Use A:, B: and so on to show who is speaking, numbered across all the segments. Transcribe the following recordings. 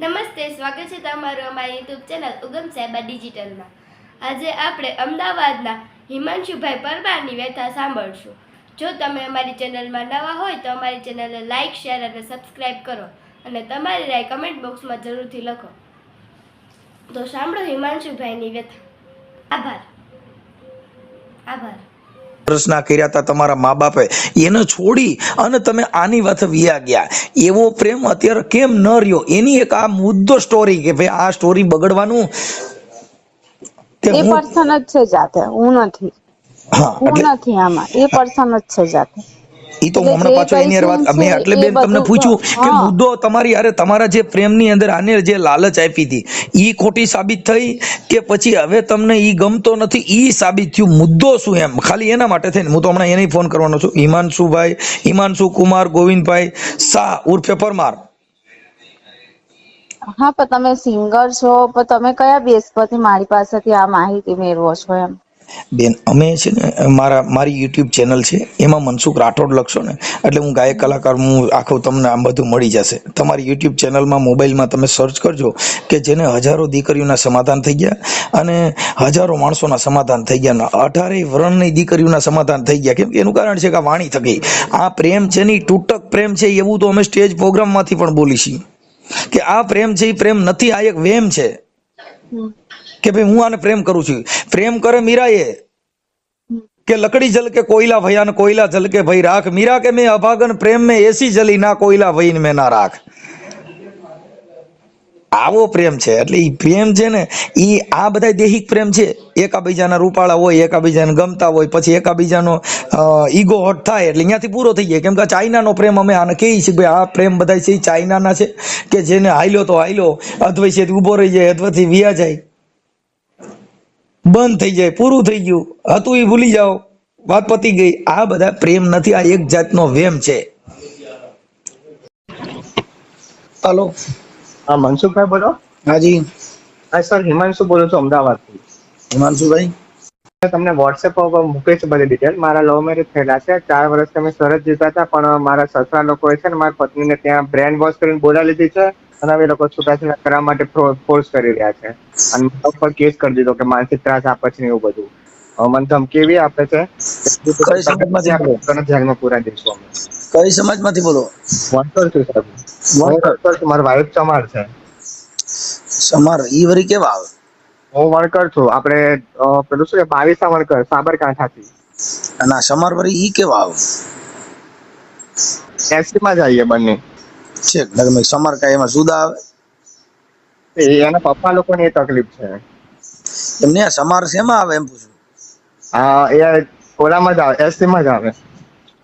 A: નમસ્તે, સ્વાગત છે તમારું અમારી યુટ્યુબ ચેનલ ઉગમ સાહેબા ડિજિટલમાં. આજે આપણે અમદાવાદના હિમાંશુભાઈ પરમારની વ્યથા સાંભળશું. જો તમે અમારી ચેનલમાં નવા હોય તો અમારી ચેનલને લાઇક શેર અને સબસ્ક્રાઈબ કરો અને તમારી રાય કમેન્ટ બોક્સમાં જરૂરથી લખો. તો સાંભળો હિમાંશુભાઈની વ્યથા. આભાર. આભાર.
B: પ્રશ્ન કર્યા હતા તમારા મા બાપે એને છોડી અને તમે આની વાત વ્યા ગયા. એવો પ્રેમ અત્યારે કેમ ન રહ્યો? એની એક આ મુદ્દો સ્ટોરી કે ભાઈ આ સ્ટોરી બગડવાનું
C: એ પર્સન જ છે જાતે. હું નથી.
B: હું
C: નથી આમાં. એ પર્સન જ છે જાતે.
B: ઈ તો હમણાં પાછો એની વાત મેં એટલે બેન તમને પૂછ્યું કે મુદ્દો તમારી અરે તમારા જે પ્રેમની અંદર આને જે લાલચ આપી હતી ઈ ખોટી સાબિત થઈ કે પછી હવે તમને ઈ ગમતો નથી ઈ સાબિત થયું? મુદ્દો શું એમ? ખાલી એના માટે થઈને હું તો હમણાં એને ફોન કરવાનો છું. હિમાંશુભાઈ હિમાંશુ કુમાર ગોવિંદભાઈ શાહ ઉર્ફે પરમાર.
C: હા પણ તમે સિંગર છો પણ તમે કયા બેસ પરથી મારી પાસેથી આ માહિતી મેળવો છો એમ?
B: બેન, અમે છે ને, મારા, મારી યુટ્યુબ ચેનલ છે, એમાં મનસુખ રાઠોડ લખશો ને, એટલે હું ગાયક કલાકાર, હું આખું તમને આમ બધું મળી જશે. તમારી યુટ્યુબ ચેનલમાં, મોબાઈલમાં તમે સર્ચ કરજો કે જેને હજારો દીકરીઓના સમાધાન થઈ ગયા અને હજારો માણસોના સમાધાન થઈ ગયા. અઢારે વર્ણની દીકરીઓના સમાધાન થઈ ગયા. કેમ કે એનું કારણ છે કે વાણી થકી. આ પ્રેમ છે ને તૂટક પ્રેમ છે, એવું તો અમે સ્ટેજ પ્રોગ્રામમાંથી પણ બોલી કે આ પ્રેમ છે, એ પ્રેમ નથી, આ એક વેમ છે. કે ભાઈ હું આને પ્રેમ કરું છું. પ્રેમ કરે મીરાએ. કે લકડી જલ કે કોયલા ભયા કોયલા જલ કે ભાઈ રાખ. મીરા કે મેં અભાગન પ્રેમ મેં એસી જલી, ના કોયલા ભઈને મેં ના રાખ. આવો પ્રેમ છે. એટલે એ પ્રેમ છે ને એ આ બધા દેહિક પ્રેમ છે. એકાબીજાના રૂપાળા હોય, એકાબીજાને ગમતા હોય, પછી એકાબીજાનો ઈગો હોટ થાય, એટલે અહીંયાથી પૂરો થઈ જાય. કેમ કે ચાઇનાનો પ્રેમ અમે આને કહીએ છીએ ભાઈ આ પ્રેમ બધા છે ચાઇનાના છે. કે જેને હાલ્યો તો હાલ્યો અધવૈ છે ઊભો રહી જાય, અધવથી વિયા જાય. બંધ થઈ જાય પૂરું થઈ ગયું. હતું એ ભૂલી જાઓ. વાત પતી ગઈ. આ બધા પ્રેમ નથી આ એક જાતનો વેમ છે. હાલો.
D: હા મનસુખભાઈ બોલો.
B: હાજી
D: હા સર હિમાંશુ બોલું છું અમદાવાદથી.
B: હિમાંશુભાઈ?
D: તમને વોટ્સએપ પર મૂકે છે બધી ડિટેલ મારા લવ મેરેજ થયેલા છે. ચાર વર્ષ અમે સરસ જીતા હતા પણ મારા સસરા લોકોએ છે ને મારા પત્નીને ત્યાં બ્રેન વોશ કરીને બોલાવી લીધી છે. અને હવે લોકો છૂટાછેડા કરવા માટે ફોર્સ કરી રહ્યા છે. અને ઉપર કેસ કરી દીધો કે માનસિક ત્રાસ આપે છે ને એવું બધું. મને ધમકી એવી આપે છે?
B: કઈ
D: પૂરા દઈશું અમે.
B: કઈ સમાજમાંથી બોલો?
D: વણકર છું સાહેબ. વણકર છું. મારા વાઇફ ચમાર છે.
B: સમાર ઈ વરી કેવા આવે?
D: હું વણકર છું. આપણે પેલું શું કે બાવીસા વણકર સાબરકાંઠાથી
B: અને ના સમાર વરી ઈ કેવા આવે?
D: એસી માં જઈએ બંને.
B: છે. એમાં જુદા આવે.
D: એ એના પપ્પા લોકોને એ તકલીફ છે.
B: એમને આ સમાર શેમાં આવે એમ પૂછું?
D: હા એ ઓલામાં જ આવે એસટી માં જ આવે.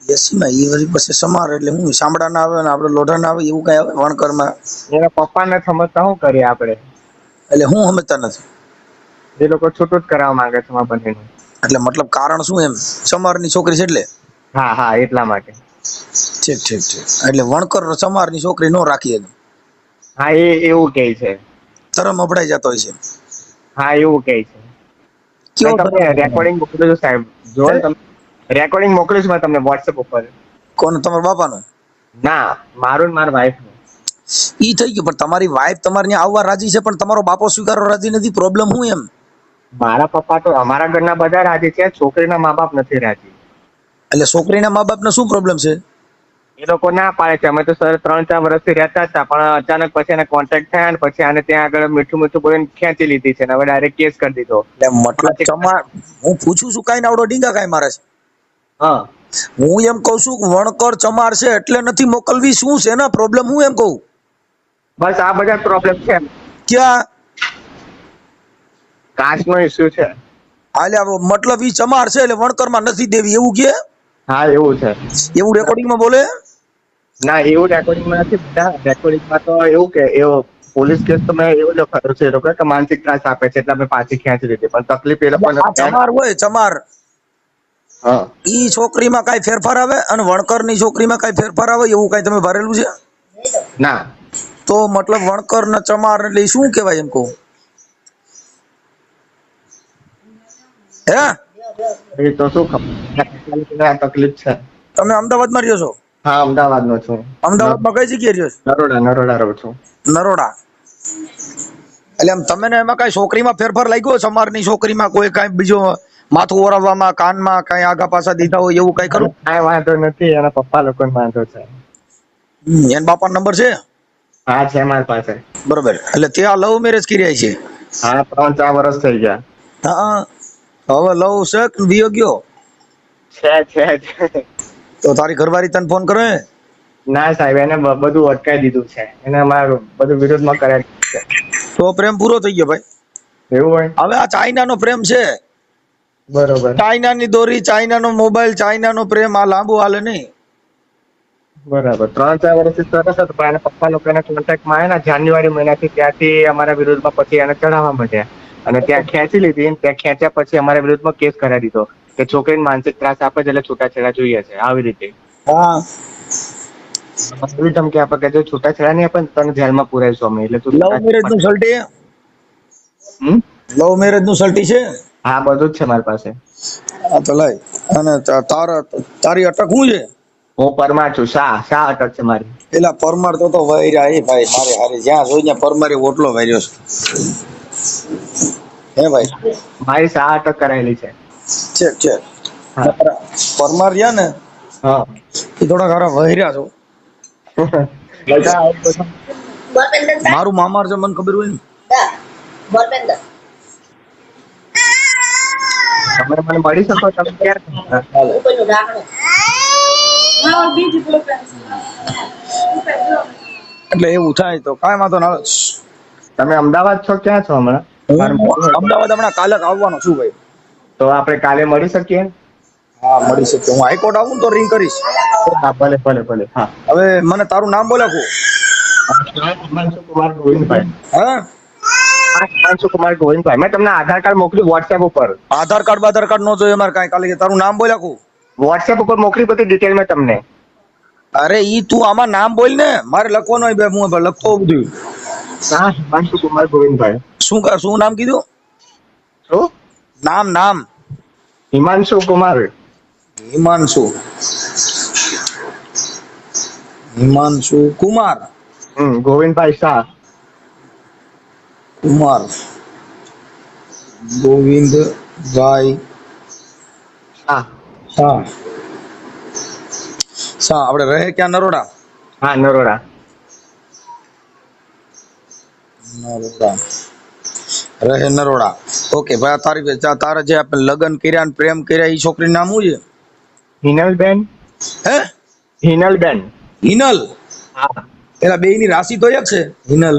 B: એસીમાં ઈ વરી પછી સમાર એટલે હું? સાંભળાના આવે ને આપણે લોઢાના આવે? એવું કઈ આવે? વણકરમાં?
D: એના પપ્પાને સમજતા શું કરીએ આપણે?
B: એટલે હું સમજતા નથી.
D: એ લોકો છૂટું જ કરાવવા માંગે છે મારા
B: એટલે મતલબ કારણ શું એમ? સમારની છોકરી છે એટલે?
D: હા હા એટલા માટે.
B: ઠીક ઠીક ઠીક. એટલે વણકર સમારની છોકરી નો રાખી શકે
D: હા એ એવું કહે છે.
B: તરમ અભડાઈ જતો હોય છે
D: હા એવું કહે છે.
B: કેવો
D: તમે રેકોર્ડિંગ મોકલો છું સાહેબ. જો તમે રેકોર્ડિંગ મોકલીશ મેં તમને WhatsApp ઉપર.
B: કોને? તમારા બાપાનો?
D: ના મારું ને મારા વાઈફ
B: ઈ થઈ ગયું પણ તમારી વાઈફ તમારે ત્યાં આવવા રાજી છે પણ તમારો બાપો સ્વીકારવા રાજી નથી પ્રોબ્લેમ હું એમ?
D: મારા પપ્પા તો અમારા ઘરના બધા રાજી છે છોકરીના મા બાપ નથી રાજી.
B: એટલે છોકરીના મા બાપને શું પ્રોબ્લેમ છે?
D: એ લોકો ના પાડે છે. અમે તો સર ત્રણ ચાર વર્ષથી રહેતા હતા પણ અચાનક પછી એને કોન્ટેક્ટ થયા ને પછી આને ત્યાં આગળ મીઠું મીઠું બોલીને ખેંચી લીધી છે ને હવે ડાયરેક્ટ કેસ કરી દીધો.
B: એટલે મતલબ તમાર હું પૂછું છું કાંઈ નાવડો ડીંગા કાંઈ મારે છે?
D: હા.
B: હું એમ કહું છું વણકર ચમાર છે એટલે નથી મોકલવી શું છે ને પ્રોબ્લેમ હું એમ કહું?
D: બસ આ બધા પ્રોબ્લેમ છે.
B: ક્યાં?
D: કાસ્ટ નો ઇસ્યુ છે.
B: હાલે મતલબ ઈ ચમાર છે એટલે વણકરમાં નથી દેવી એવું કે?
D: હા એવું છે.
B: એવું રેકોર્ડિંગમાં બોલે?
D: ના એવું રેકોર્ડિંગમાં નથી બધા રેકોર્ડિંગમાં તો એવું કે એવો પોલીસ કેસ તો મેં એવું લખાયું છે. લોકો કે માનસિક ત્રાસ આપે છે એટલે અમે પાછી ખેંચી લીધી. પણ તકલીફ એ લોકોને
B: ચમાર હોય ચમાર.
D: હા.
B: ઈ છોકરીમાં કાંઈ ફેરફાર આવે? અને વણકરની છોકરીમાં કઈ ફેરફાર આવે? એવું કઈ તમે ભરેલું છે?
D: ના.
B: તો મતલબ વણકર ને ચમાર એટલે શું કહેવાય એમ કહું? હે?
D: એ તો શું ખબર? તકલીફ છે.
B: તમે અમદાવાદમાં રહ્યો છો?
D: હા અમદાવાદનો છું.
B: અમદાવાદમાં કઈ જગ્યાએ રહ્યો છો?
D: નરોડા નરોડા રહું છું.
B: નરોડા. એટલે આમ તમે એમાં કઈ છોકરીમાં ફેરફાર લાગ્યો સમારની છોકરીમાં કોઈ કઈ બીજો માથું ઓરાવવામાં કાનમાં કઈ આગા પાછા દીધા હોય એવું કઈ ખરું?
D: કઈ વાંધો નથી એના પપ્પા લોકો વાંધો છે.
B: એન બાપા નંબર છે?
D: હા છે મારી પાસે.
B: બરોબર. એટલે ત્યાં લવ મેરેજ કર્યા છે?
D: હા ત્રણ ચાર વર્ષ થઈ ગયા.
B: હા. હવે લવ છે કે વિયો ગયો?
D: છે છે છે.
B: તો તારી ઘરવાળી તને ફોન કરે?
D: ના સાહેબ એને બધું અટકાઈ દીધું છે. એને મારું બધું વિરોધમાં કરે છે.
B: તો પ્રેમ પૂરો થઈ ગયો ભાઈ.
D: એવું હોય?
B: હવે આ ચાઇનાનો પ્રેમ છે.
D: બરોબર.
B: ચાઇનાની દોરી ચાઇનાનો મોબાઈલ ચાઇનાનો પ્રેમ આ લાંબુ હાલે નહીં.
D: બરાબર. ત્રણ ચાર વર્ષથી સરસ હતો પણ એના પપ્પા લોકો એના કોન્ટેક્ટમાં આવ્યા ને જાન્યુઆરી મહિનાથી ત્યાંથી અમારા વિરોધમાં પછી એને ચડાવવા માંડ્યા અને ત્યાં ખેંચી લીધી ત્યાં ખેંચ્યા પછી અમારા વિરુદ્ધમાં કેસ કરાવી દીધો કે છોકરીને માનસિક ત્રાસ આપે છે એટલે છૂટાછેડા જોઈએ છે આવી રીતે.
B: હા.
D: એવી ધમકી આપે કે જો છૂટાછેડા નહીં આપે તને જેલમાં પુરાવીશું અમે એટલે તું
B: લવ મેરેજનું સલ્ટી? લવ મેરેજનું સલ્ટી છે?
D: હા બધું જ છે મારી પાસે.
B: હા તો લઈ. અને તાર તારા અટક શું છે?
D: હું પરમાર છું શા શા અટક છે મારી?
B: પેલા પરમાર તો તો વૈરા એ ભાઈ મારે હારે જ્યાં જોઈ ત્યાં પરમારે ઓટલો વૈર્યો છે. હે ભાઈ?
D: મારી સા અટક કરાયેલી છે.
B: છે છે. પરમાર રહ્યા ને?
D: હા.
B: એ થોડા ખરા વહેર્યા છો. મારું મામાર છે મને ખબર હોય ને?
D: તમે મને મળી શકો તમે ક્યારે
B: એટલે એવું થાય તો કાંઈ વાંધો ના
D: તમે અમદાવાદ છો ક્યાં છો હમણાં?
B: અમદાવાદ હમણાં કાલે આવવાનો છું ભાઈ.
D: તો આપણે કાલે મળી શકીએ
B: હા મળી શકીએ. હું હાઈકોર્ટ આવું તો રિંગ કરીશ.
D: હા ભલે ભલે ભલે. હા.
B: હવે મને તારું નામ બોલે કો
D: કુમાર ગોવિંદભાઈ
B: હા?
D: હા કુમાર ગોવિંદભાઈ. મેં તમને આધાર કાર્ડ મોકલ્યું વોટ્સએપ ઉપર.
B: આધાર કાર્ડ બાધાર કાર્ડ નો જોઈએ મારે કાંઈ. કાલે તારું નામ બોલ્યા કો
D: વોટ્સએપ ઉપર મોકલી બધી ડિટેલ મેં તમને.
B: અરે ઈ તું આમાં નામ બોલ ને. મારે લખવાનું હું લખતો બધું.
D: હા હિમાંશુ કુમાર ગોવિંદભાઈ.
B: શું શું નામ કીધું?
D: શું?
B: નામ નામ.
D: હિમાંશુ કુમાર.
B: હિમાંશુ. હિમાંશુ કુમાર.
D: હમ ગોવિંદભાઈ શાહ.
B: કુમાર. ગોવિંદભાઈ
D: શાહ.
B: શાહ. શાહ આપણે રહે ક્યાં નરોડા?
D: હા નરોડા.
B: નરોડા. રહે નરોડા. ઓકે ભાઈ તારી તારા જે આપણે લગ્ન કર્યા ને પ્રેમ કર્યા એ છોકરીનું નામ શું છે?
D: હિનલબેન.
B: હે?
D: હિનલબેન.
B: હિનલ? એના બે ની રાશિ તો એક છે હિનલ.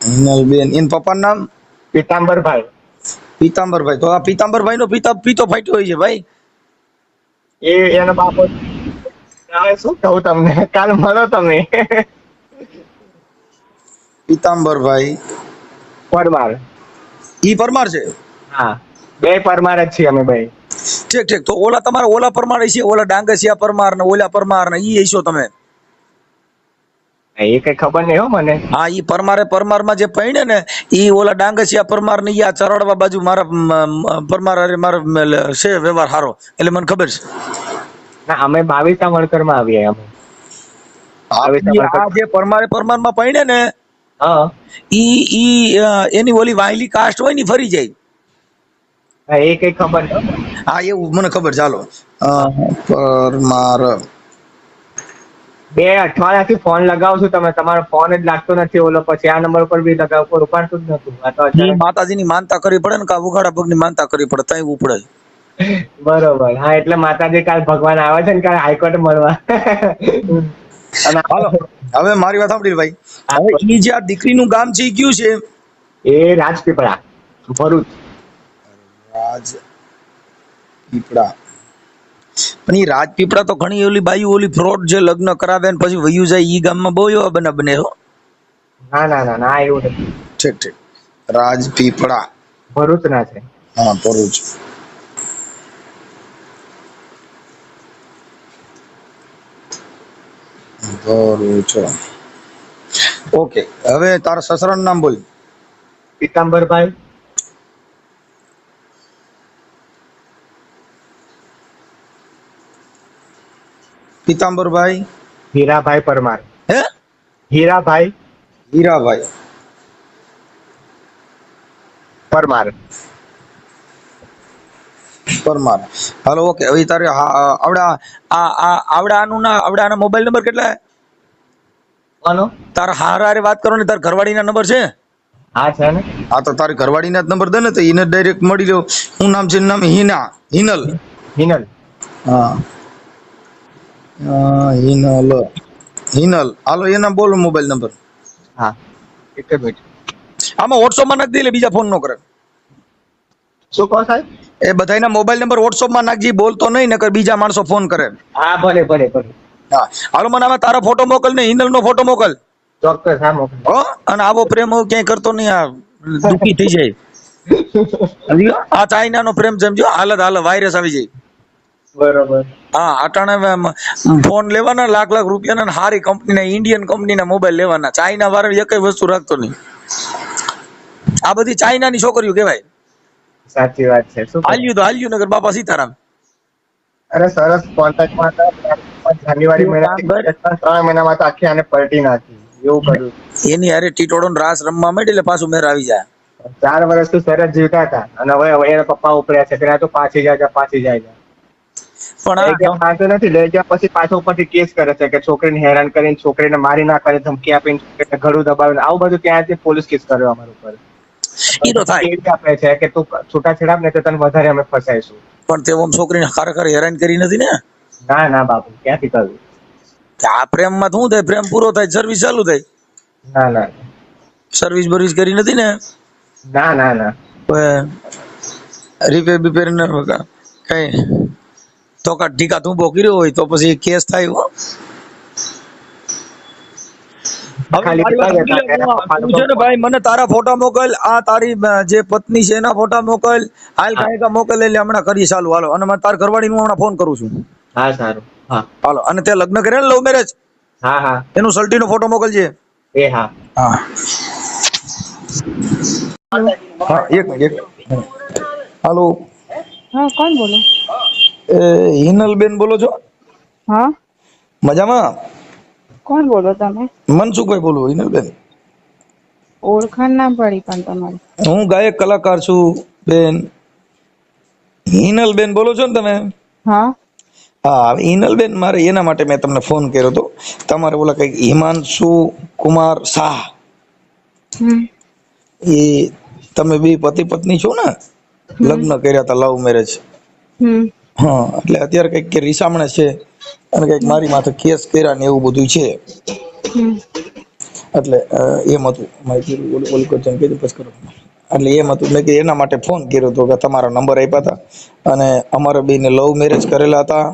B: હિનલ બેન એન પપ્પાનું નામ?
D: પીતાંબરભાઈ.
B: પીતાંબરભાઈ. તો આ પીતાંબરભાઈ નો પિતા પીતો ફાટ્યો હોય છે ભાઈ.
D: એ એનો બાપો શું કહું તમને? કાલ મળો તમે.
B: પિતાંબરભાઈ.
D: પરમાર.
B: ઈ પરમાર છે?
D: હા. બે પરમાર જ છીએ અમે ભાઈ.
B: ઠીક ઠીક. તો ઓલા તમારા ઓલા પરમાર છે ઓલા ડાંગસિયા પરમાર ને ઓલા પરમાર ને ઈ છો તમે?
D: એ કઈ ખબર નહીં હો મને.
B: હા ઈ પરમારે પરમારમાં જે પૈણે ને ઈ ઓલા ડાંગસિયા પરમાર ને આ ચરડવા બાજુ મારા પરમાર અરે મારો છે વ્યવહાર સારો એટલે મને ખબર છે.
D: ના અમે બાવીસા વણકરમાં આવીએ અમે.
B: આ જે પરમારે પરમારમાં પડે ને
D: હા.
B: ઈ ઈ એની ઓલી વાયલી કાસ્ટ હોય ને ફરી જાય.
D: હા, એ કઈ ખબર હા
B: એવું મને ખબર ચાલો. પરમાર
D: બે અઠવાડિયાથી ફોન લગાવું છું તમે તમારો ફોન જ લાગતો નથી ઓલો પછી આ નંબર પર બી લગાવ પર ઉપાડતું જ નતું.
B: માતાજીની માનતા કરવી પડે ને કા ઉઘાડા પગની માનતા કરવી પડે તઈ ઉપડે.
D: બરોબર. હા એટલે માતાજી કાલ ભગવાન આવે છે ને કાલ હાઈકોર્ટ મળવા.
B: હાલો હવે મારી વાત સાંભળી ભાઈ. હવે એ જે આ દીકરીનું ગામ છે કયું છે?
D: એ રાજપીપળા ભરૂચ.
B: રાજ પીપળા પણ એ રાજપીપળા તો ઘણી ઓલી બાઈ ઓલી ફ્રોડ જે લગ્ન કરાવે ને પછી વયું જાય એ ગામમાં બહુ એવા બના બને હો.
D: ના ના ના ના એવું નથી.
B: ઠીક ઠીક. રાજપીપળા.
D: ભરૂચ ના છે.
B: હા ભરૂચ. ભરૂચ ઓકે હવે તારા સસરાનું નામ બોલ.
D: પીતાંબરભાઈ.
B: પીતાંબરભાઈ?
D: હીરાભાઈ પરમાર.
B: હે?
D: હીરાભાઈ
B: હીરાભાઈ.
D: પરમાર.
B: પરમાર. હાલો ઓકે હવે તારે આવડા આ આ આવડા આનું ના આવડા આના મોબાઈલ નંબર કેટલા?
D: હાલો
B: તારા હારા હારે વાત કરો ને તાર ઘરવાળીના નંબર છે?
D: હા છે ને.
B: હા તો તારી ઘરવાળીના જ નંબર દે ને તો એને ડાયરેક્ટ મળી લો હું નામ છે નામ? હિના હિનલ.
D: હિનલ.
B: હા. હિનલ. હિનલ. હાલો એના બોલો મોબાઈલ નંબર
D: હા. એક જ મિનિટ.
B: આમાં વોટ્સઅપમાં નાખી દે એટલે બીજા ફોન નો કરે.
D: શું કહો સાહેબ?
B: એ બધાયના મોબાઈલ નંબર WhatsApp માં નાખજી બોલતો નહીં નકર બીજા માણસો ફોન કરે.
D: હા ભલે ભલે ભલે.
B: હા. હાલો મને આમાં તારો ફોટો મોકલ ને હિનલ નો ફોટો મોકલ.
D: ચોક્કસ હા મોકલ.
B: હો? અને આવો પ્રેમ હું ક્યાંય કરતો નહીં આ દુખી થઈ જાય. આ ચાઇના નો પ્રેમ સમજો હાલત હાલ વાયરસ આવી જાય.
D: બરોબર.
B: હા અટાણે ફોન લેવાના લાખ લાખ રૂપિયાના સારી કંપનીના ઇન્ડિયન કંપનીના મોબાઈલ લેવાના. ચાઇના વાળા એકય વસ્તુ રાખતો નહીં. આ બધી ચાઇનાની છોકરીઓ કહેવાય.
D: સાચી વાત છે. શું?
B: હાલ્યું તો હાલ્યું નગર બાપા સીતારામ.
D: અરે સરસ કોન્ટેક્ટમાં હતા. જાન્યુઆરી મહિનાથી ત્રણ મહિનામાં તો આખી આને પલટી નાખી. એવું કર્યું.
B: એની હારે ટીટોડો ને રાસ રમવા માંડી એટલે પાછું મેર આવી જાય.
D: ચાર વર્ષ તો સરસ જીવતા હતા. અને હવે હવે એના પપ્પા ઉપડ્યા છે. તેના તો પાછી જાય છે પાછી જાય
B: પણ
D: ગયા નથી લઈ ગયા. પછી પાછો ઉપરથી કેસ કરે છે કે છોકરીને હેરાન કરીને છોકરીને મારી નાખવાની ધમકી આપીને ઘરું દબાવીને. આવું બધું ત્યાંથી પોલીસ કેસ કર્યો અમારા ઉપર?
B: ઈ તો થાય.
D: આપે છે કે તું છૂટાછેડા ને તને વધારે અમે ફસાઈશું.
B: પણ તે ઓમ છોકરીને ખરેખર હેરાન કરી નથી ને?
D: ના ના બાપુ ક્યાંથી કરવું
B: આ પ્રેમમાં તો શું થાય? પ્રેમ પૂરો થાય સર્વિસ ચાલુ થાય.
D: ના ના
B: સર્વિસ બર્વિસ કરી નથી ને?
D: ના ના ના.
B: રિપેર બિપેર ન કઈ. તો કા તું રહ્યો હોય તો પછી કેસ થાય હો હવે
D: ખાલી
B: મારી વાત
D: કેટલા
B: સમજી લે,
D: હતા?
B: હું- તું છે ને ભાઈ મને તારા ફોટા મોકલ આ તારી જે પત્ની છે એના ફોટા મોકલ હાલ કાંઈ કા મોકલ એટલે હમણાં કરી ચાલુ હાલો અને મારે તાર ઘરવાળીનું હમણાં ફોન કરું છું.
D: હા સારું હા.
B: હાલો અને તે લગ્ન કર્યા ને લવ મેરેજ
D: હા હા.
B: એનું સલ્ટીનો ફોટો મોકલજે.
D: એ હા.
B: હા. હા એક મિનિટ એક હાલો.
C: હા કોણ બોલો?
B: એ હિનલબેન બોલો છો?
C: હા.
B: મજામાં?
C: કોણ બોલો તમે?
B: મનસુખભાઈ બોલું હિનલબેન
C: ઓળખાણ ના પડી પણ તમારી.
B: હું ગાયક કલાકાર છું બેન. હિનલબેન બોલો છો ને તમે?
C: હા.
B: હા હિનલબેન મારે એના માટે મેં તમને ફોન કર્યો હતો. તમારે ઓલા કંઈક હિમાંશુ કુમાર શાહ. એ તમે બે પતિ પત્ની છો ને? લગ્ન કર્યા હતા લવ મેરેજ
C: હમ.
B: હા એટલે અત્યારે કંઈક કે રીસામણે છે અને કંઈક મારી માથે કેસ કર્યા ને એવું બધું છે. એટલે એમ હતું. માહિતી ઓલું ઓલું કીધું પછી કરો. એટલે એમ હતું. મેં કીધું એના માટે ફોન કર્યો હતો કે તમારા નંબર આપ્યા હતા. અને અમારા બેને લવ મેરેજ કરેલા હતા.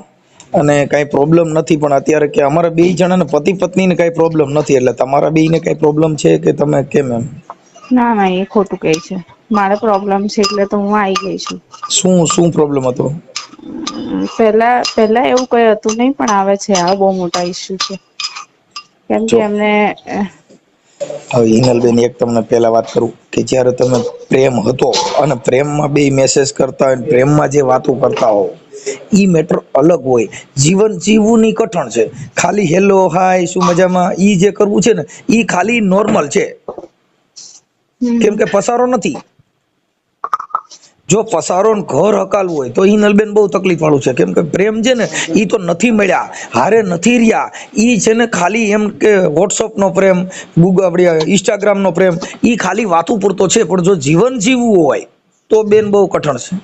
B: અને કાંઈ પ્રોબ્લેમ નથી પણ અત્યારે કે અમારા બે જણાને પતિ પત્નીને કાંઈ પ્રોબ્લેમ નથી. એટલે તમારા બેને કાંઈ પ્રોબ્લેમ છે કે તમે કેમ એમ?
C: ના ના એ ખોટું કહે છે. મારે પ્રોબ્લેમ છે એટલે તો હું આવી ગઈ છું.
B: શું શું પ્રોબ્લેમ હતો?
C: પહેલા પહેલા એવું કઈ હતું નહીં પણ આવે છે. આ બહુ મોટા ઇસ્યુ છે. કેમ કે એમને
B: હવે હિનલબેન એક તમને પહેલા વાત કરું કે જ્યારે તમે પ્રેમ હતો અને પ્રેમમાં બે મેસેજ કરતા હોય અને પ્રેમમાં જે વાતો કરતા હો ઈ મેટર અલગ હોય. જીવન જીવવું ની કઠણ છે. ખાલી હેલો હાય શું મજામાં? ઈ જે કરવું છે ને ઈ ખાલી નોર્મલ છે. કેમ કે પસારો નથી. જો પસારો ઘર હકાલવું હોય તો હિનલબેન બહુ તકલીફ વાળું છે. કેમ કે પ્રેમ છે ને એ તો નથી મળ્યા. હારે નથી રહ્યા. એ છે ને ખાલી એમ કે વોટ્સઅપ નો પ્રેમ ગૂગલ આપણે ઇન્સ્ટાગ્રામ નો પ્રેમ એ ખાલી વાતું પૂરતો છે. પણ જો જીવન જીવવું હોય તો બેન બહુ કઠણ છે.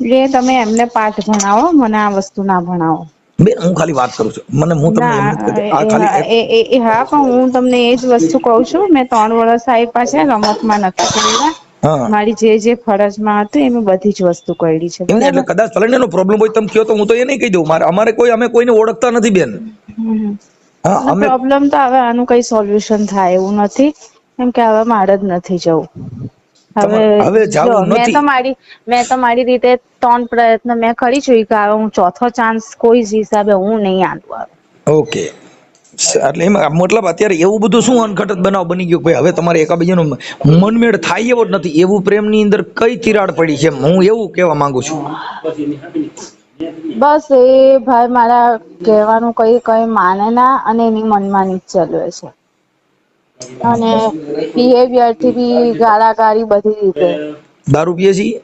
C: એ તમે એમને પાઠ ભણાવો મને આ વસ્તુ ના ભણાવો.
B: બેન હું ખાલી વાત કરું છું. મને હું તમને આ ખાલી
C: એ- એ- એ- હા પણ હું તમને એ જ વસ્તુ કહું છું. મેં ત્રણ વર્ષ આપ્યા છે રમતમાં નથી કર્યા મારી જે જે ફરજમાં હતું એ મેં બધી જ વસ્તુ કરી છે.
B: એટલે કદાચ ભલે ને પ્રોબ્લેમ હોય તમે કહો તો હું તો એ નહીં કહી દઉં. મારે અમારે કોઈ અમે કોઈને ઓળખતા નથી બેન. હા
C: પ્રોબ્લેમ તો હવે આનું કઈ સોલ્યુશન થાય એવું નથી. કેમ કે હવે મારે જ નથી જવું. હવે મેં તો મારી મેં તો મારી રીતે ત્રણ પ્રયત્ન મેં કરી છું. કે હવે હું ચોથો ચાન્સ કોઈ જ હિસાબે હું નહીં આલું
B: ઓકે. એટલે એમાં મતલબ અત્યારે એવું બધું શું અનઘટત બનાવ બની ગયો ભાઈ હવે તમારે એકાબીજાનું મનમેળ થાય એવો જ નથી. એવું પ્રેમની અંદર કઈ તિરાડ પડી છે હું એવું કહેવા માંગુ છું.
C: બસ એ ભાઈ મારા કહેવાનું કઈ કઈ માને ના અને એની મનમાની ચલવે છે. અને બિહેવિયરથી બી ગાળાગાળી બધી રીતે.
B: દારૂ પીએ છીએ?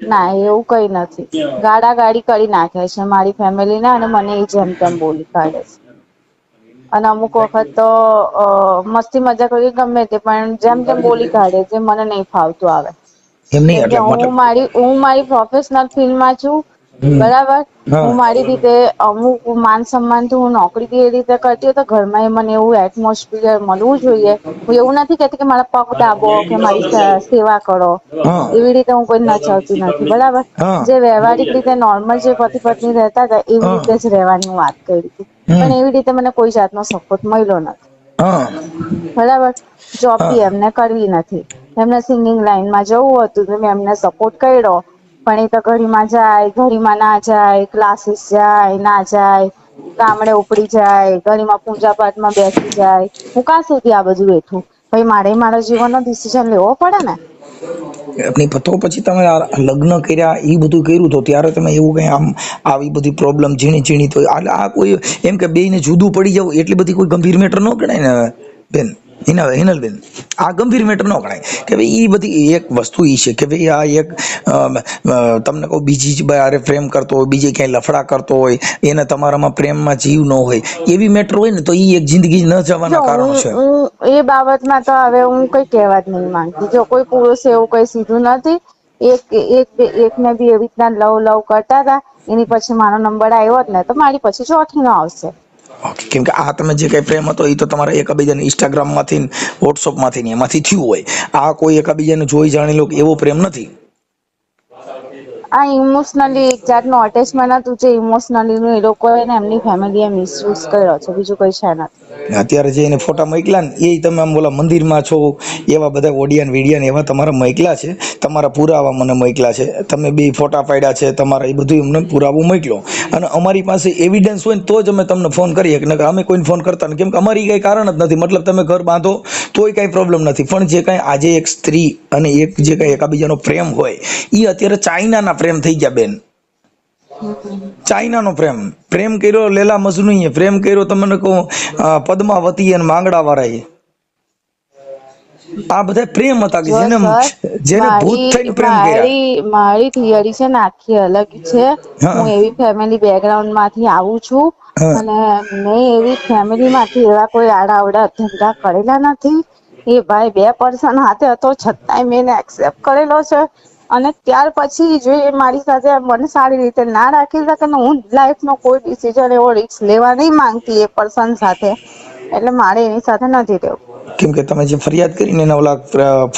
C: ના એવું કઈ નથી. ગાળાગાળી કરી નાખે છે મારી ફેમિલી ને અને મને એ જેમ તેમ બોલી કાઢે છે. અને અમુક વખત તો મસ્તી મજા કરી ગમે તે પણ જેમ તેમ બોલી કાઢે જે મને નહીં ફાવતું આવે. હું મારી હું મારી પ્રોફેશનલ ફિલ્ડમાં છું બરાબર?
B: હું.
C: મારી રીતે અમુક માન સન્માનથી હું નોકરી એ રીતે કરતી હોય તો ઘરમાં મને એવું એટમોસ્ફિયર મળવું જોઈએ. હું એવું નથી કહેતી કે મારા પગ દાબો કે મારી સેવા કરો. એવી રીતે હું કોઈ નચાવતી નથી બરાબર? જે વ્યવહારિક રીતે નોર્મલ જે પતિ પત્ની રહેતા હતા એવી રીતે જ રહેવાની વાત કરી હતી. પણ એવી રીતે મને કોઈ જાતનો સપોર્ટ મળ્યો નથી. બરાબર. જોબ. બી એમને કરવી નથી. એમને સિંગિંગ લાઈનમાં જવું હતું તો મેં એમને સપોર્ટ કર્યો. પણ એ તો ઘડીમાં જાય ઘડીમાં ના જાય ક્લાસીસ જાય ના જાય ગામડે ઉપડી જાય ઘડીમાં પૂજા પાઠમાં બેસી જાય. હું કાં સુધી આ બધું બેઠું ભાઈ મારે મારા જીવનનો ડિસિઝન લેવો પડે ને?
B: નહીં તો પછી તમે લગ્ન કર્યા એ બધું કર્યું તો ત્યારે તમે એવું કંઈ આમ આવી બધી પ્રોબ્લેમ ઝીણી ઝીણી તો આ કોઈ એમ કે બેને જુદું પડી જવું, એટલી બધી કોઈ ગંભીર મેટર ન ગણાય ને બેન? હિના હિનલબેન આ ગંભીર મેટર ન ગણાય. કે ભાઈ એ બધી એક વસ્તુ એ છે કે ભાઈ આ એક તમને કહું બીજી જ બારે પ્રેમ કરતો હોય બીજે ક્યાંય લફડા કરતો હોય એને તમારામાં પ્રેમમાં જીવ ન હોય એવી મેટર હોય ને તો એ એક જિંદગી ન જવાના કારણો છે.
C: એ બાબતમાં તો હવે હું કઈ કહેવા જ નહીં માંગતી. જો કોઈ પુરુષ એવું કઈ સીધું નથી એક એક એકને બી એવી રીતના લવ લવ કરતા હતા એની પછી મારો નંબર આવ્યો જ ને તો મારી પછી ચોથી નો આવશે.
B: ઓકે કેમ કે આ તમે જે કંઈ પ્રેમ હતો એ તો તમારા એકબીજાને ઇન્સ્ટાગ્રામમાંથી વોટ્સઅપમાંથી ને એમાંથી થયું હોય. આ કોઈ એકબીજાને જોઈ, જાણી લો કે એવો પ્રેમ નથી.
C: આ ઇમોશનલી એક જાતનું અટેચમેન્ટ હતું જે ઇમોશનલી નું એ લોકો એને એમની ફેમિલીએ મિસયુઝ કર્યો છે. બીજું કઈ છે નથી.
B: અત્યારે જે એને ફોટા મોકલ્યા ને, એ તમે આમ બોલા મંદિરમાં છો, એવા બધા ઓડિયન વિડિયન એવા તમારા મોકલ્યા છે? તમારા પુરાવા મને મોકલ્યા છે. તમે બે ફોટા પાડ્યા છે, તમારા એ બધું એમને પુરાવો મોકલ્યો. અને અમારી પાસે એવિડન્સ હોય ને તો જ અમે તમને ફોન કરીએ. કે અમે કોઈને ફોન કરતા નથી. કેમ કે અમારી કઈ કારણ જ નથી. મતલબ તમે ઘર બાંધો તોય કાંઈ પ્રોબ્લેમ નથી. પણ જે કાંઈ આજે એક સ્ત્રી અને એક જે કાંઈ એકાબીજાનો પ્રેમ હોય એ અત્યારે ચાઇનાના પ્રેમ થઈ ગયા બેન. ચાઇનાનો પ્રેમ. પ્રેમ કર્યો લેલા મજનુએ, પ્રેમ કર્યો તમને કહું પદ્માવતી અને માંગડા વાળાએ આ બધા પ્રેમ હતા કે જેને જેને ભૂત થઈને પ્રેમ કર્યા.
C: મારી મારી થિયરી છે ને આખી અલગ છે.
B: હું
C: એવી ફેમિલી બેકગ્રાઉન્ડમાંથી આવું છું. અને મેં એવી ફેમિલી માંથી એવા કોઈ આડાવડા ધંધા કરેલા નથી. એ ભાઈ બે પર્સન હાથે હતો છતાંય મેં એક્સેપ્ટ કરેલો છે. અને ત્યાર પછી જો એ મારી સાથે મને સારી રીતે ના રાખી શકે ને હું લાઈફનો કોઈ ડિસિઝન એવો રિસ્ક લેવા નહીં માંગતી એ પર્સન સાથે. એટલે મારે એની સાથે નથી રહેવું.
B: કેમ કે તમે જે ફરિયાદ કરીને એના ઓલા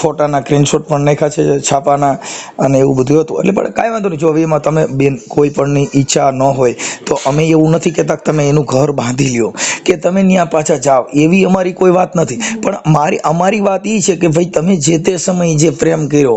B: ફોટાના સ્ક્રીનશોટ પણ નાખ્યા છે, છાપાના અને એવું બધું હતું. એટલે પણ કાંઈ વાંધો નહીં. જો એમાં તમે બેન કોઈ પણની ઈચ્છા ન હોય, તો અમે એવું નથી કહેતા કે તમે એનું ઘર બાંધી લ્યો, કે તમે ત્યાં પાછા જાઓ. એવી અમારી કોઈ વાત નથી. પણ મારી, અમારી વાત એ છે કે ભાઈ તમે જે તે સમયે જે પ્રેમ કર્યો,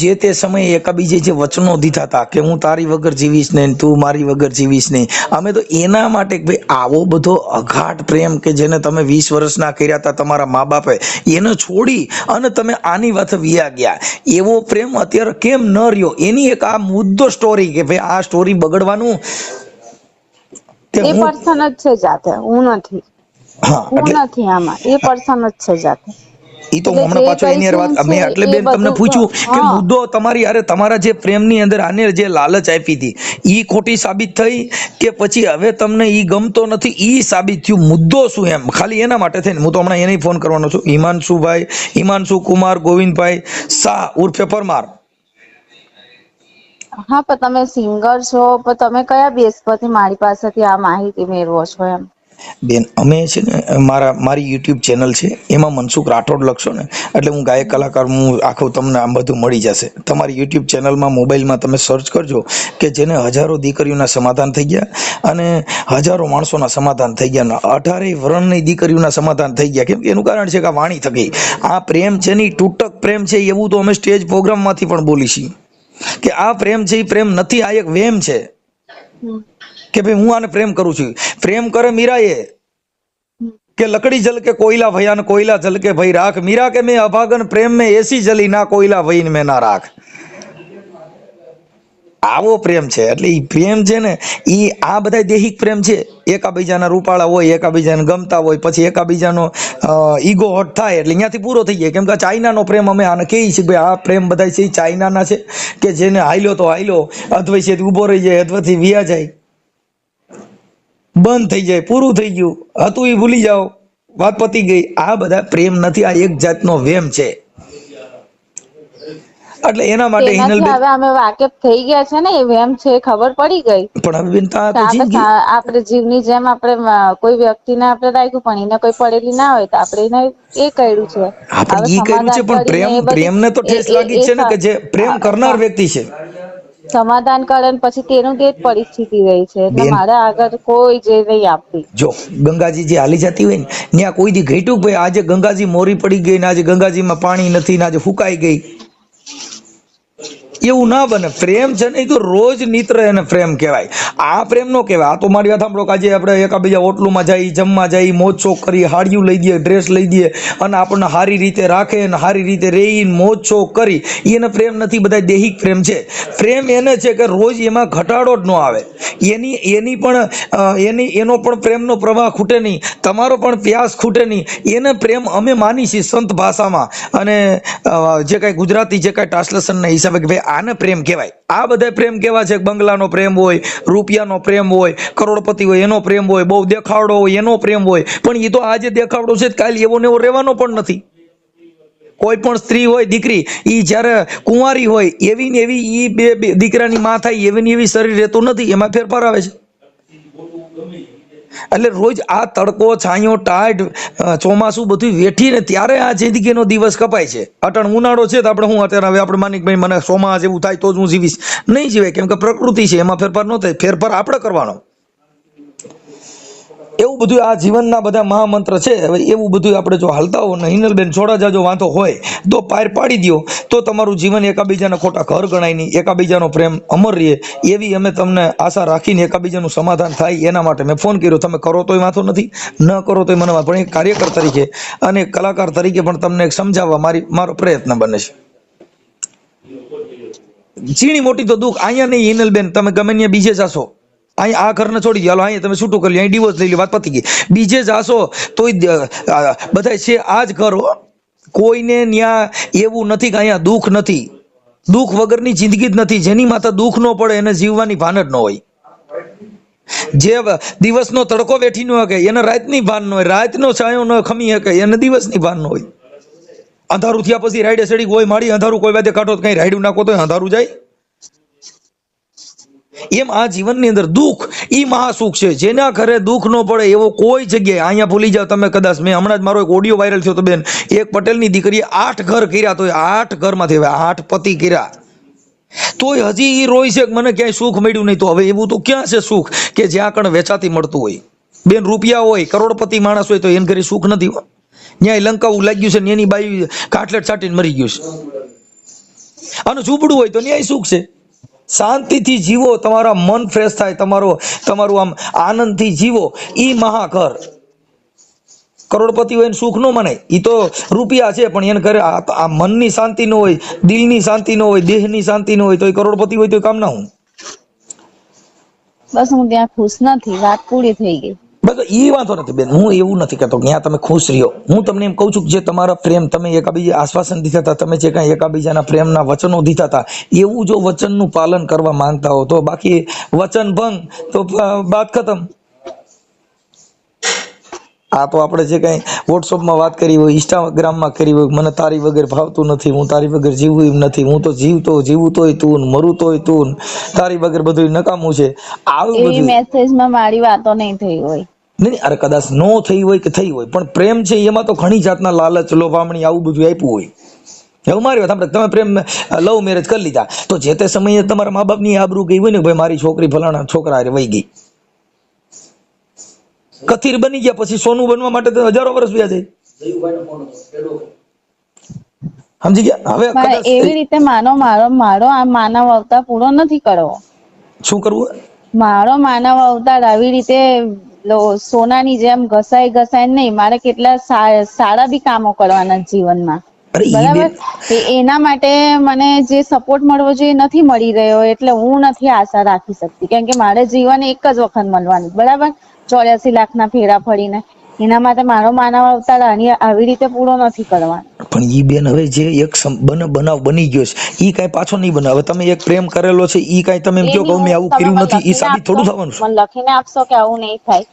B: જે તે સમયે એકાબીજે જે વચનો દીધા હતા, કે હું તારી વગર જીવીશ નહીં તું મારી વગર જીવીશ નહીં અમે તો એના માટે ભાઈ આવો બધો અઘાટ પ્રેમ કે જેને તમે વીસ વર્ષના કર્યા હતા, તમારા મા બાપે એને છોડી અને તમે આની વાત વિયા ગયા. એવો પ્રેમ અત્યારે કેમ ન રહ્યો? એની એક આ મુદ્દો સ્ટોરી કે ભાઈ આ સ્ટોરી બગડવાનું
C: એ પર્સન જ છે જાતે હું નથી.
B: હું
C: નથી આમાં. એ પર્સન જ છે જાતે.
B: તો હમણાં પાછો એની વાત
C: કઈ
B: મેં એટલે બેન તમને પૂછ્યું કે મુદ્દો તમારી અરે તમારા જે પ્રેમની અંદર આને જે લાલચ આપી હતી એ ખોટી સાબિત થઈ કે પછી હવે તમને ઈ ગમતો નથી એ સાબિત થયું? મુદ્દો શું એમ? ખાલી એના માટે થઈને હું તો હમણાં એને ફોન કરવાનો છું. હિમાંશુભાઈ હિમાંશુ કુમાર ગોવિંદભાઈ શાહ ઉર્ફે પરમાર.
C: હા પણ તમે સિંગર છો પણ તમે કયા બેસ પરથી મારી પાસેથી આ માહિતી મેળવો છો એમ?
B: બેન, અમે છે ને, મારા, મારી યુટ્યુબ ચેનલ છે, એમાં મનસુખ રાઠોડ લખશો ને, એટલે હું ગાયક કલાકાર, હું આખું તમને આમ બધું મળી જશે. તમારી યુટ્યુબ ચેનલમાં મોબાઈલમાં તમે સર્ચ કરજો કે જેને હજારો દીકરીઓના સમાધાન થઈ ગયા અને હજારો માણસોના સમાધાન થઈ ગયા. અઢારે વર્ણની દીકરીઓના સમાધાન થઈ ગયા. કેમ કે એનું કારણ છે કે આ વાણી થકી. આ પ્રેમ છે ને તૂટક પ્રેમ છે એવું તો અમે સ્ટેજ પ્રોગ્રામમાંથી પણ બોલીશી. કે આ પ્રેમ છે, એ પ્રેમ નથી, આ એક વેમ છે. કે ભાઈ હું આને પ્રેમ કરું છું. પ્રેમ કરે મીરાએ. કે લકડી જલ કે કોયલા ભયા ને કોયલા જલ કે ભાઈ રાખ. મીરા કે મેં અભાગન પ્રેમ મેં એસી જલી, ના કોયલા ભઈ મેં ના રાખ. આવો પ્રેમ છે. એટલે એ પ્રેમ છે ને એ આ બધા દેહિક પ્રેમ છે. એકાબીજાના રૂપાળા હોય, એકાબીજાને ગમતા હોય, પછી એકાબીજાનો ઈગો હટ થાય, એટલે અહીંયાથી પૂરો થઈ જાય. કેમ કે ચાઇનાનો પ્રેમ અમે આને કહીએ છીએ ભાઈ આ પ્રેમ બધા છે ચાઇનાના છે. કે જેને હાઈલો તો હાઈલો અદ્વૈત છે ઊભો રહી જાય અદ્વૈતથી વ્યા જાય. બંધ થઈ જાય પૂરું થઈ ગયું. હતું એ ભૂલી જાઓ. વાત પતી ગઈ. આ બધા પ્રેમ નથી આ એક જાતનો વેમ છે. એટલે એના માટે હિનલબેન
C: હવે અમે વાકેફ થઈ ગયા છે ને એ વેમ છે ખબર પડી ગઈ.
B: પણ હવે બેન તો તો જિંદગી
C: આપણે જીવની જેમ આપણે કોઈ વ્યક્તિને આપણે રાખ્યું પણ એને કોઈ પડેલી ના હોય તો આપણે એને એ કર્યું છે.
B: આપણે ઈ કર્યું છે પણ પ્રેમ પ્રેમને તો ઠેસ લાગી છે ને કે જે પ્રેમ કરનાર વ્યક્તિ છે.
C: સમાધાન કરે પછી તેનું તે જ પરિસ્થિતિ રહી છે. એટલે
B: બેન.
C: મારે આગળ કોઈ જે નહીં આપવી.
B: જો ગંગાજી જે હાલી જતી હોય ને ત્યાં કોઈ દી ઘટ્યું કે ભાઈ આજે ગંગાજી મોરી પડી ગઈ ને આજે ગંગાજીમાં પાણી નથી ને આજે ફૂકાઈ ગઈ. એવું ના બને. પ્રેમ છે ને એ તો રોજ નિત્ર એને પ્રેમ કહેવાય. આ પ્રેમ નો કહેવાય. આ તો મારી વાત સાંભળો કે આજે આપણે એકાબીજા હોટલુમાં જઈ જમવા જઈ મોજ શોખ કરી હાડિયું લઈ દઈએ ડ્રેસ લઈ દઈએ અને આપણને સારી રીતે રાખે અને સારી રીતે રહીને મોજ શોખ કરી. એને પ્રેમ નથી બધા દૈહિક પ્રેમ છે. પ્રેમ એને છે કે રોજ એમાં ઘટાડો જ ન આવે. એની એની પણ એની, એનો પણ પ્રેમનો પ્રવાહ ખૂટે નહીં. તમારો પણ પ્યાસ ખૂટે નહીં. એને પ્રેમ અમે માની છીએ સંત ભાષામાં. અને જે કાંઈ ગુજરાતી, જે કાંઈ ટ્રાન્સલેશનના હિસાબે કે ભાઈ આને પ્રેમ કહેવાય. આ બધા પ્રેમ કેવા છે? બંગલાનો પ્રેમ હોય, રૂપિયાનો પ્રેમ હોય, કરોડપતિ હોય, એનો પ્રેમ હોય, બહુ દેખાવડો હોય, એનો પ્રેમ હોય. પણ એ તો આજે દેખાવડો છે કાલે એવો ને એવો રહેવાનો પણ નથી. કોઈ પણ સ્ત્રી હોય, દીકરી એ જ્યારે કુંવારી હોય, એવી ને એવી એ બે દીકરાની માં થાય, એવી ને એવી શરીર રહેતું નથી, એમાં ફેરફાર આવે છે. એટલે રોજ આ તડકો, છાંયો ટાઢ ચોમાસું બધું વેઠીને ત્યારે આ જિંદગીનો દિવસ કપાય છે. અટણ ઉનાળો છે તો આપણે હું અત્યારે હવે આપણે માની ભાઈ મને ચોમાસ જેવું થાય તો જ હું જીવીશ. નહીં જીવાય, કેમ કે પ્રકૃતિ છે, એમાં ફેરફાર ન થાય, ફેરફાર આપણે કરવાનો. એવું બધું આ જીવનના બધા મહામંત્ર છે. હવે એવું બધું આપણે જો હાલતા હો ને હિનલબેન છોડા જો વાંધો હોય, તો પાર પાડી દ્યો. તો તમારું જીવન એકાબીજાના ખોટા ઘર ગણાય નહીં. એકાબીજાનો પ્રેમ અમર રહે. એવી અમે તમને આશા રાખીને એકાબીજાનું સમાધાન થાય એના માટે મેં ફોન કર્યો. તમે કરો તોય વાંધો નથી. ન કરો તોય મને પણ એક કાર્યકર તરીકે અને કલાકાર તરીકે પણ તમને સમજાવવા મારી, મારો પ્રયત્ન બને છે. ઝીણી મોટી તો દુઃખ. અહીંયા નહીં હિનલબેન, તમે ગમે ત્યાં બીજે જાશો. અહીં આ ઘરને છોડી ગયા. અહીં તમે છૂટું કરી અહીં ડિવોર્સ લઈ લો વાત પતી ગઈ. બીજે જાશો તોય બધા છે આ જ ઘર કોઈને ત્યાં એવું નથી કે અહીંયા દુઃખ નથી. દુઃખ વગરની જિંદગી જ નથી. જેની માતા દુઃખ ન પડે, એને જીવવાની ભાન જ ન હોય. જે દિવસનો તડકો વેઠી ન શકે એને રાતની ભાન ન હોય. રાતનો છાંયો ન ખમી શકે એને દિવસની ભાન ન હોય. અંધારું થયા પછી રાઈડે સડી કોઈ માડી અંધારું કોઈ વાતે કાઢો તો કઈ રાઈડું નાખો તો અંધારું જાય. એમ આ જીવનની અંદર દુઃખ એ મહાસુખ છે. જેના ઘરે દુઃખ ન પડે એવો કોઈ જગ્યાએ, અહીંયા ભૂલી જાવ તમે કદાચ, મેં હમણાં જ મારો એક ઓડિયો વાયરલ થયો તો બેન. એક પટેલની દીકરીએ આઠ ઘર કર્યા તોય, આઠ ઘરમાંથી હવે આઠ પતિ કર્યા. તોય હજી એ રોય છે મને ક્યાંય સુખ મળ્યું નહીં. તો હવે એવું તો ક્યાં છે સુખ? કે જ્યાં કણ વેચાતી મળતું હોય. બેન, રૂપિયા હોય, કરોડપતિ માણસ હોય તો એને ઘરે સુખ નથી. ન્યાય લંકાવું લાગ્યું છે ને એની બાઈ કાટલેટ છાટીને મરી ગયું છે. અને ઝૂંપડું હોય તો ન્યાય સુખ છે. શાંતિથી જીવો, તમારા મન ફ્રેશ થાય, તમારો, તમારું આમ આનંદથી જીવો. એ મહાકર કરોડપતિ હોય સુખ ન મને. એ તો રૂપિયા છે, પણ એને આ આ મનની શાંતિ ન હોય, દિલની શાંતિ ન હોય, દેહની શાંતિ ન હોય, તો એ કરોડપતિ હોય તો કામ ના હું.
C: બસ હું ત્યાં ખુશ નથી, વાત પૂરી થઈ ગઈ.
B: બસ એ વાંધો નથી બેન હું એવું નથી કહેતો કે ત્યાં તમે ખુશ રહ્યો. હું તમને એમ કહું છું કે જે તમારા પ્રેમ તમે એકાબીજા આશ્વાસન દીધા હતા તમે જે કાંઈ એકાબીજાના પ્રેમના વચનો દીધા હતા એવું જો વચનનું પાલન કરવા માંગતા હો તો બાકી વચન ભંગ તો બાત ખતમ. આ તો આપણે જે કાંઈ વોટ્સઅપમાં વાત કરી હોય ઇન્સ્ટાગ્રામમાં કરી હોય મને તારી વગર ભાવતું નથી હું તારી વગર જીવવું એમ નથી હું તો જીવતો જીવું તોય તું ને મરું તોય તું તારી વગર બધું નકામું છે. આવું બધું
C: મેસેજમાં મારી વાતો નહીં થઈ હોય.
B: નહીં અરે કદાચ નો થઈ હોય કે થઈ હોય પણ પ્રેમ છે એમાં તો ઘણી જાતના લાલચ લોભામણી આવું બધું આપ્યું હોય. એવું મારી વાત તમે પ્રેમ લવ મેરેજ કરી લીધા. તો જે તે સમયે તમારા મા બાપની આબરૂ ગઈ હોય ને ભાઈ મારી છોકરી ફલાણા છોકરા વહી ગઈ. કથિર બની ગયા પછી સોનું બનવા માટે તો હજારો વર્ષ વ્યા જાય. સમજી ગયા? હવે
C: એવી રીતે માનો મારો મારો આ માનવ અવતાર પૂરો નથી કરવો.
B: શું કરવું?
C: મારો માનવ અવતાર આવી રીતે સોનાની જેમ ઘસાઈ ઘસાઈ નહીં મારે કેટલા સારા બી કામો કરવાના જીવનમાં. બરાબર? એના માટે મને જે સપોર્ટ મળવો જોઈએ નથી મળી રહ્યો એટલે હું નથી આશા રાખી શકતી. કેમ કે મારે જીવન એક જ વખત મળવાનું બરાબર? ચોર્યાસી લાખના ફેરા ફરીને. એના માટે મારો માનવ અવતાર આની- આવી રીતે પૂરો નથી કરવાનો.
B: પણ ઈ બેન હવે જે એક બન બનાવ બની ગયો છે ઈ કઈ પાછો નહીં બનાવે. તમે એક પ્રેમ કરેલો છે ઈ કઈ તમે એમ કહો કે મેં આવું કર્યું નથી ઈ સાબિત થોડું થવાનું છે.
C: મને લખીને આપશો કે આવું નહીં થાય.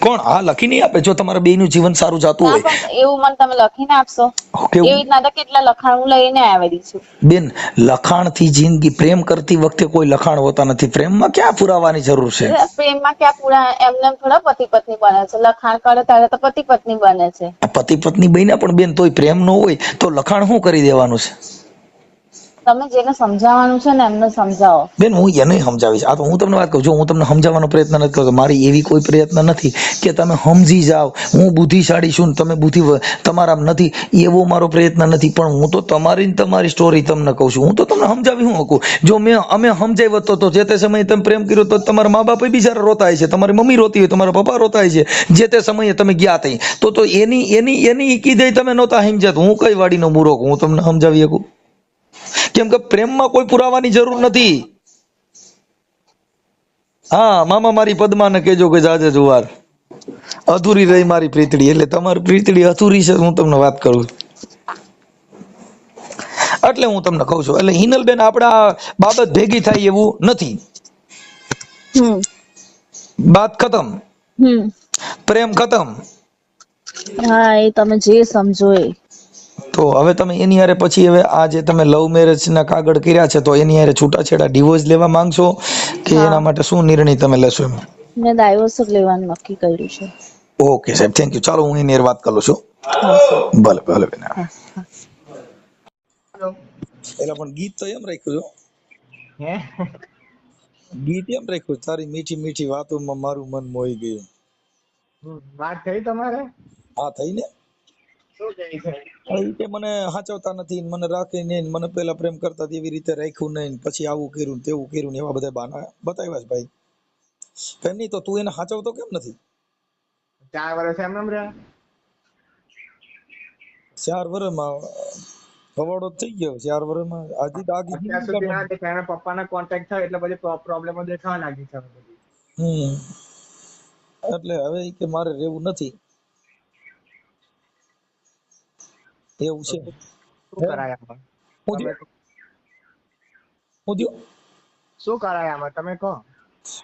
B: કોણ? હા લખી નહીં આપે? જો તમારા બેયનું જીવન સારું જાતું હોય.
C: એવું મને તમે લખીને આપશો. એવી રીતના તો કેટલા લખાણ હું લઈને આવેલી છું.
B: બેન લખાણથી જિંદગી પ્રેમ કરતી વખતે કોઈ લખાણ હોતા નથી. પ્રેમમાં ક્યાં પુરાવાની જરૂર છે?
C: પ્રેમમાં ક્યાં પુરા? એમને એમ થોડા પતિ પત્ની બને છે. લખાણ કરે ત્યારે તો પતિ પત્ની બને છે.
B: પતિ પત્ની બન્યા પણ બેન તોય પ્રેમ ન હોય તો લખાણ શું કરી દેવાનું છે?
C: તમે જેને સમજાવવાનું છે ને એમને સમજાવો.
B: બેન, હું એને સમજાવીશ. આ તો હું તમને વાત કહું છું, હું તમને સમજાવવાનો પ્રયત્ન નથી કરતો. મારી એવી કોઈ પ્રયત્ન નથી કે તમે સમજી જાઓ. હું બુદ્ધિશાળી છું તમે બુદ્ધિ તમારામાં નથી, એવો મારો પ્રયત્ન નથી. પણ હું તો તમારી ને તમારી સ્ટોરી તમને કહું છું. હું તો તમને સમજાવી હું શકું? જો મેં, અમે સમજાવી તો તો જે તે સમયે તમે પ્રેમ કર્યો તો તમારા મા બાપ બિચારા રોતા છે, તમારી મમ્મી રોતી હોય, તમારા પપ્પા રોતા છે. જે તે સમયે તમે ગયા તઈ. તો તો એની એની એની કીધે તમે નહોતા સમજ્યા હું કઈ વાડીનો મૂરો હું તમને સમજાવી શકું? કેમ કે પ્રેમમાં કોઈ પુરાવાની જરૂર નથી. હા મામા મારી પદ્માને કેજો કે જાજે જુવાર. અધૂરી રહી મારી પ્રીતડી એટલે તમારી પ્રીતડી અધૂરી છે હું તમને વાત કરું એટલે હું તમને કહું છું એટલે હિનલબેન આપણા બાબત ભેગી થાય એવું નથી. વાત ખતમ? પ્રેમ ખતમ?
C: હા એ તમે જે સમજો એ.
B: તો હવે તમે એની હારે પછી હવે આ જે તમે લવ મેરેજના કાગળ કર્યા છે તો એની હારે છૂટાછેડા ડિવોર્સ લેવા માંગશો કે એના માટે શું નિર્ણય તમે લેશો એમ?
C: મેં ડાયવોર્સ જ લેવાનું નક્કી કર્યું છે.
B: ઓકે સાહેબ થેન્ક યુ ચાલો હું એની હારે વાત કરું છું. ભલે ભલે બેન
C: હા હા.
B: એટલે પણ ગીત તો એમ રાખ્યું છે. ગીત એમ રાખ્યું તારી મીઠી મીઠી વાતોમાં મારું મન મોહી ગયું.
D: વાત થઈ તમારે?
B: હા થઈ ને? ઈ કે મને હાચવતા નથી મને રાખે નહીં મને પેલા પ્રેમ કરતા એવી રીતે રાખ્યું નહીં પછી આવું કર્યું તેવું કર્યું એવા બધા બાના બતાવ્યા છે ભાઈ. કેમ નહીં તો તું એને હાચવતો કેમ નથી?
D: ચાર વર્ષ એમ એમ રહ્યા.
B: ચાર વર્ષમાં ભવાડો થઈ ગયો. ચાર વર્ષમાં આજી દાગી
D: અત્યાર સુધી ના દેખાય. એના પપ્પાના કોન્ટેક્ટ થયો એટલે પછી પ્રોબ્લેમો દેખાવા લાગી છે
B: હમ. એટલે હવે કે મારે રહેવું નથી. એવું છે.
D: શું કરાય આમાં?
B: હું?
D: શું કરાય આમાં? તમે કહો.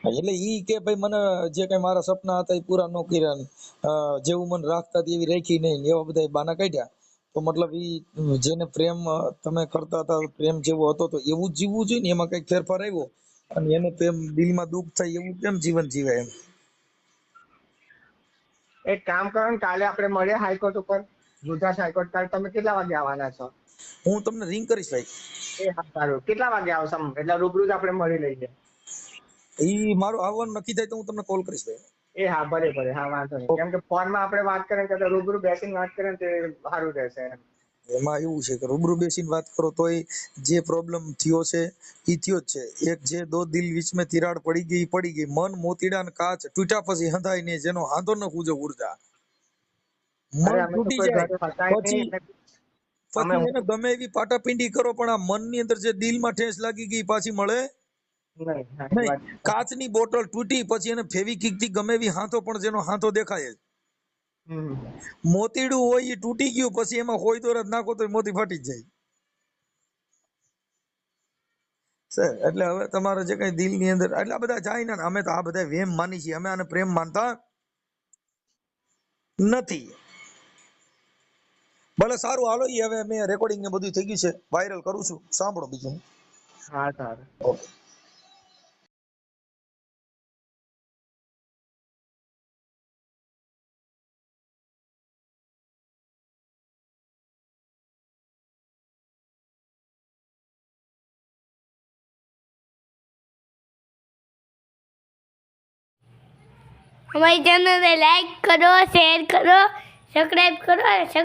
B: એટલે ઈ કે ભાઈ મને જે કઈ મારા સપના હતા એ પૂરા ન કર્યા જેવું મને રાખતા હતી એવી રાખી નહીં એવા બધા બાના કાઢ્યા. તો મતલબ ઈ જેને પ્રેમ તમે કરતા હતા પ્રેમ જેવો હતો તો એવું જીવવું જોઈએ ને એમાં કઈ ફેરફાર આવ્યો. અને એને પ્રેમ દિલમાં દુઃખ થાય એવું કેમ જીવન જીવે એમ?
D: એક કામ કરો ને કાલે આપણે મળીએ હાઈકોર્ટ ઉપર. ગુજરાત હાઈકોર્ટ કાલ તમે કેટલા વાગે આવવાના છો?
B: હું તમને રિંગ કરીશ ભાઈ.
D: એ હા સારું. કેટલા વાગે આવશો એટલે રૂબરૂ જ આપણે મળી લઈએ.
B: ઈ મારું આવવાનું નક્કી થાય તો હું તમને કોલ કરીશ ભાઈ.
D: એ હા ભલે ભલે. હા વાંધો નહીં. કેમ કે ફોનમાં આપણે વાત કરીએ કે રૂબરૂ બેસીને વાત કરીએ તે સારું રહેશે એમાં.
B: એવું છે કે રૂબરૂ બેસીને વાત કરો તોય જે પ્રોબ્લેમ થયો છે એ થયો જ છે. એક જે દો દિલ વિચ મેં તિરાડ પડી ગઈ પડી ગઈ મન મોતીડા ને કાચ તૂટ્યા પછી હંધાય નહીં જેનો હાંધો ન ખૂજે ઊર્જા. મન તૂટી જાય. પછી પછી એને ગમે એવી પાટાપિંડી કરો પણ આ મનની અંદર જે દિલમાં ઠેસ લાગી ગઈ પાછી મળે. કાચની બોટલ તૂટી પછી એને ફેવિકિકથી ગમે એવી હાથો પણ જેનો હાથો દેખાય જ. મોતીડું હોય એ તૂટી ગયું પછી એમાં હોય તો રદ નાખો તો મોતી ફાટી જાય. એટલે હવે તમારે જે કઈ દિલની અંદર એટલે આ બધા જાય ને અમે તો આ બધા વેમ માની છીએ અમે આને પ્રેમ માનતા નથી. ભલે સારું હાલો ઈ હવે મેં રેકોર્ડિંગ ને બધું થઈ ગયું છે. વાયરલ કરું છું. સાંભળો બીજું.
D: હા સારું.
B: ઓકે
A: અમારી ચેનલને લાઈક કરો શેર કરો સબસ્ક્રાઈબ કરો અને